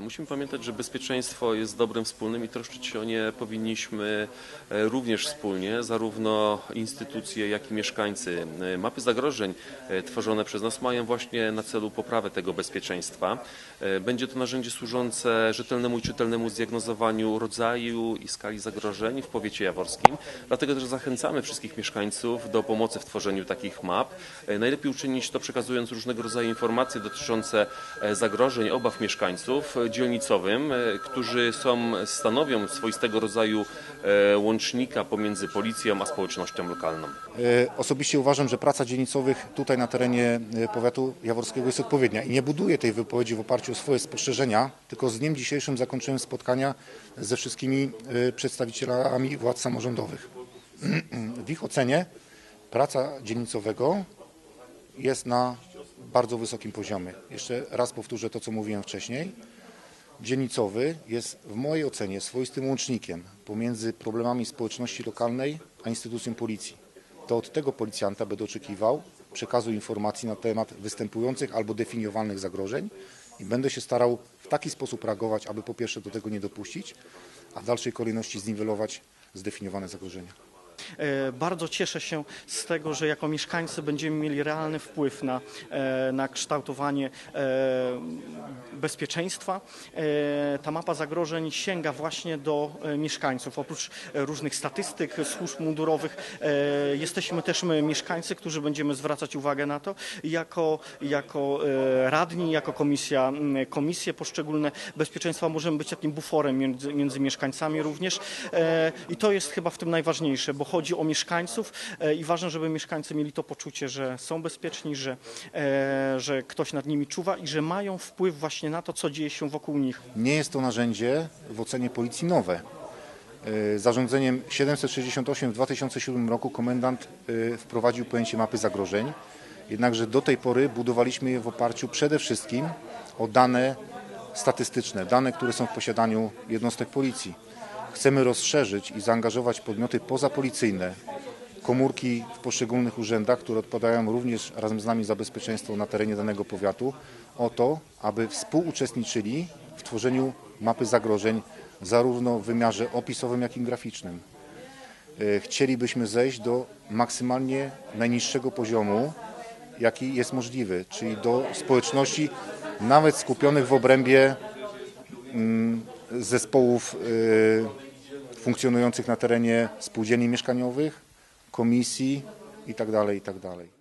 Musimy pamiętać, że bezpieczeństwo jest dobrem wspólnym i troszczyć się o nie powinniśmy e, również wspólnie, zarówno instytucje, jak i mieszkańcy. E, Mapy zagrożeń e, tworzone przez nas mają właśnie na celu poprawę tego bezpieczeństwa. E, Będzie to narzędzie służące rzetelnemu i czytelnemu zdiagnozowaniu rodzaju i skali zagrożeń w powiecie jaworskim. Dlatego też zachęcamy wszystkich mieszkańców do pomocy w tworzeniu takich map. E, Najlepiej uczynić to przekazując różnego rodzaju informacje dotyczące e, zagrożeń, obaw mieszkańców e, dzielnicowym, e, którzy są, stanowią swoistego rodzaju e, łącznika pomiędzy policją a społecznością lokalną. E, Osobiście uważam, że praca dzielnicowych tutaj na terenie powiatu jaworskiego jest odpowiednia i nie buduję tej wypowiedzi w oparciu o swoje spostrzeżenia, tylko z dniem dzisiejszym zakończyłem spotkania ze wszystkimi przedstawicielami władz samorządowych. W ich ocenie praca dzielnicowego jest na bardzo wysokim poziomie. Jeszcze raz powtórzę to, co mówiłem wcześniej. Dzielnicowy jest w mojej ocenie swoistym łącznikiem pomiędzy problemami społeczności lokalnej a instytucją policji. To od tego policjanta będę oczekiwał przekazu informacji na temat występujących albo definiowanych zagrożeń i będę się starał w taki sposób reagować, aby po pierwsze do tego nie dopuścić, a w dalszej kolejności zniwelować zdefiniowane zagrożenia. E, Bardzo cieszę się z tego, że jako mieszkańcy będziemy mieli realny wpływ na, e, na kształtowanie e, bezpieczeństwa. E, Ta mapa zagrożeń sięga właśnie do e, mieszkańców. Oprócz e, różnych statystyk, służb mundurowych, jesteśmy też my, mieszkańcy, którzy będziemy zwracać uwagę na to. Jako, jako radni, jako komisja, komisje poszczególne bezpieczeństwa możemy być takim buforem między, między mieszkańcami również. I to jest chyba w tym najważniejsze, bo chodzi o mieszkańców i ważne, żeby mieszkańcy mieli to poczucie, że są bezpieczni, że, że ktoś nad nimi czuwa i że mają wpływ właśnie na to, co dzieje się wokół nich. Nie jest to narzędzie w ocenie policji nowe. E, Zarządzeniem 768 w 2007 roku komendant e, wprowadził pojęcie mapy zagrożeń, jednakże do tej pory budowaliśmy je w oparciu przede wszystkim o dane statystyczne, dane, które są w posiadaniu jednostek policji. Chcemy rozszerzyć i zaangażować podmioty pozapolicyjne, komórki w poszczególnych urzędach, które odpowiadają również razem z nami za bezpieczeństwo na terenie danego powiatu, o to, aby współuczestniczyli w tworzeniu mapy zagrożeń zarówno w wymiarze opisowym, jak i graficznym. E, Chcielibyśmy zejść do maksymalnie najniższego poziomu, jaki jest możliwy, czyli do społeczności nawet skupionych w obrębie mm, zespołów e, funkcjonujących na terenie spółdzielni mieszkaniowych, komisji itd. itd.